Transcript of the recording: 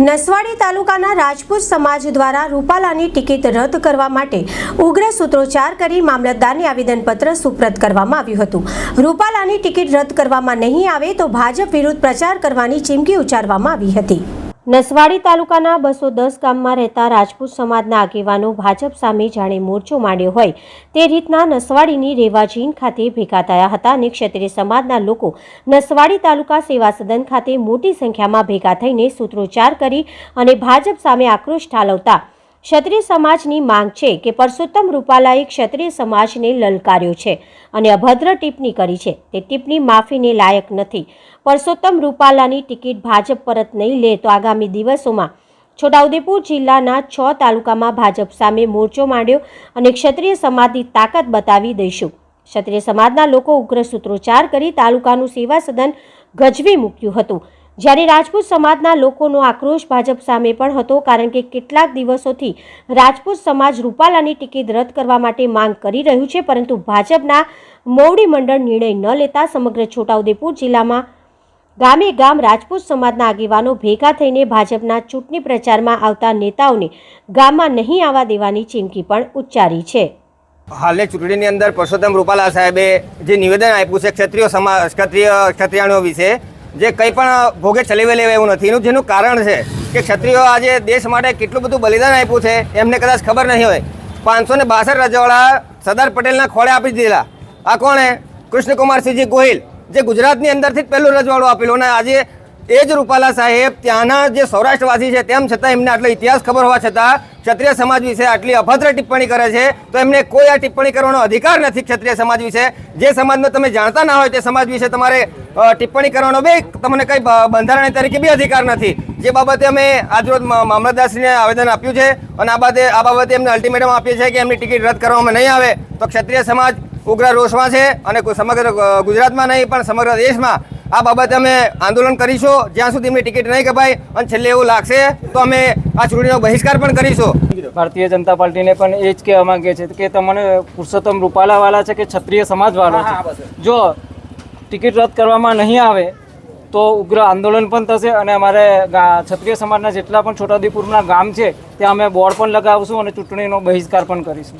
નસવાડી તાલુકાના રાજપૂત સમાજ દ્વારા રૂપાલાની ટિકિટ રદ કરવા માટે ઉગ્ર સૂત્રોચ્ચાર કરી મામલતદારને આવેદનપત્ર સુપ્રત કરવામાં આવ્યું હતું. રૂપાલાની ટિકિટ રદ કરવામાં નહીં આવે તો ભાજપ વિરુદ્ધ પ્રચાર કરવાની ચીમકી ઉચ્ચારવામાં આવી હતી. નસવાડી તાલુકાના બસો દસ ગામમાં રહેતા રાજપૂત સમાજના આગેવાનો ભાજપ સામે જાણે મોરચો માંડ્યો હોય તે રીતના નસવાડીની રેવાજીન ખાતે ભેગા થયા હતા અને ક્ષત્રિય સમાજના લોકો નસવાડી તાલુકા સેવા સદન ખાતે મોટી સંખ્યામાં ભેગા થઈને સૂત્રોચ્ચાર કરી અને ભાજપ સામે આક્રોશ ઠાલવતા ક્ષત્રિય સમાજની માંગ છે કે પરસોત્તમ રૂપાલાએ ક્ષત્રિય સમાજને લલકાર્યો છે અને અભદ્ર ટિપ્પણી કરી છે. તે ટિપ્પણી માફીને લાયક નથી. પરસોત્તમ રૂપાલાની ટિકિટ ભાજપ પરત નહીં લે તો આગામી દિવસોમાં છોટાઉદેપુર જિલ્લાના છ તાલુકામાં ભાજપ સામે મોરચો માંડ્યો અને ક્ષત્રિય સમાજની તાકાત બતાવી દઈશું. ક્ષત્રિય સમાજના લોકો ઉગ્ર સૂત્રોચ્ચાર કરી તાલુકાનું સેવા સદન ગજવી મૂક્યું હતું. જ્યારે રાજપૂત સમાજના લોકોનો આક્રોશ ભાજપ સામે પણ હતો, કારણ કે કેટલાક દિવસોથી રાજપૂત સમાજ રૂપાલાની ટિકિટ રદ કરવા માટે માંગ કરી રહ્યું છે, પરંતુ ભાજપના મોવડી મંડળ નિર્ણય ન લેતા સમગ્ર છોટાઉદેપુર જિલ્લામાં ગામે ગામ રાજપૂત સમાજના આગેવાનો ભેગા થઈને ભાજપના ચૂંટણી પ્રચારમાં આવતા નેતાઓને ગામમાં નહીં આવવા દેવાની ચીમકી પણ ઉચ્ચારી છે. હાલે ચૂંટણીની અંદર પરસોત્તમ રૂપાલા સાહેબે જે નિવેદન આપ્યું છે, ક્ષત્રિય સમાજ, ક્ષત્રિય ક્ષત્રિયાણીઓ વિશે જે કંઈ પણ ભોગે ચલાવી લેવા એવું નથી. એનું જેનું કારણ છે કે ક્ષત્રિયો આજે દેશ માટે કેટલું બધું બલિદાન આપ્યું છે, એમને કદાચ ખબર નહીં હોય. પાંચસો ને બાસઠ રજવાડા સરદાર પટેલના ખોળે આપી દીધેલા. આ કોણે? કૃષ્ણકુમારસિંહજી ગોહિલ, જે ગુજરાતની અંદરથી જ પહેલું રજવાડું આપેલું અને આજે એ જ રૂપાલા સાહેબ ત્યાંના જે સૌરાષ્ટ્રવાસી છે, તેમ છતાં એમને આટલો ઇતિહાસ ખબર હોવા છતાં ક્ષત્રિય સમાજ વિશે આટલી અભદ્ર ટિપ્પણી કરે છે, તો એમને કોઈ આ ટિપ્પણી કરવાનો અધિકાર નથી ક્ષત્રિય સમાજ વિશે. જે સમાજને તમે જાણતા ના હોય તે સમાજ વિશે તમારે ટિપ્પણી કરવાનો બી તમને કંઈ બંધારણ તરીકે બી અધિકાર નથી. જે બાબતે અમે આજરોજ મામલતદારશ્રીને આવેદન આપ્યું છે અને આ બાબતે આ બાબતે એમને અલ્ટિમેટમ આપીએ છીએ કે એમની ટિકિટ રદ કરવામાં નહીં આવે તો ક્ષત્રિય સમાજ ઉગ્ર રોષમાં છે અને સમગ્ર ગુજરાતમાં નહીં પણ સમગ્ર દેશમાં આ બાબતે અમે આંદોલન કરીશું. જ્યાં સુધી એમની ટિકિટ નહીં કપાય અને છેલ્લે એવું લાગશે તો અમે આ ચૂંટણીનો બહિષ્કાર પણ કરીશું. ભારતીય જનતા પાર્ટીને પણ એ જ કહેવા માંગે છે કે તમને પુરુષોત્તમ રૂપાલાવાળા છે કે ક્ષત્રિય સમાજવાળા છે? જો ટિકિટ રદ કરવામાં નહીં આવે તો ઉગ્ર આંદોલન પણ થશે અને અમારે ક્ષત્રિય સમાજના જેટલા પણ છોટાઉદેપુરના ગામ છે, ત્યાં અમે બોર્ડ પણ લગાવશું અને ચૂંટણીનો બહિષ્કાર પણ કરીશું.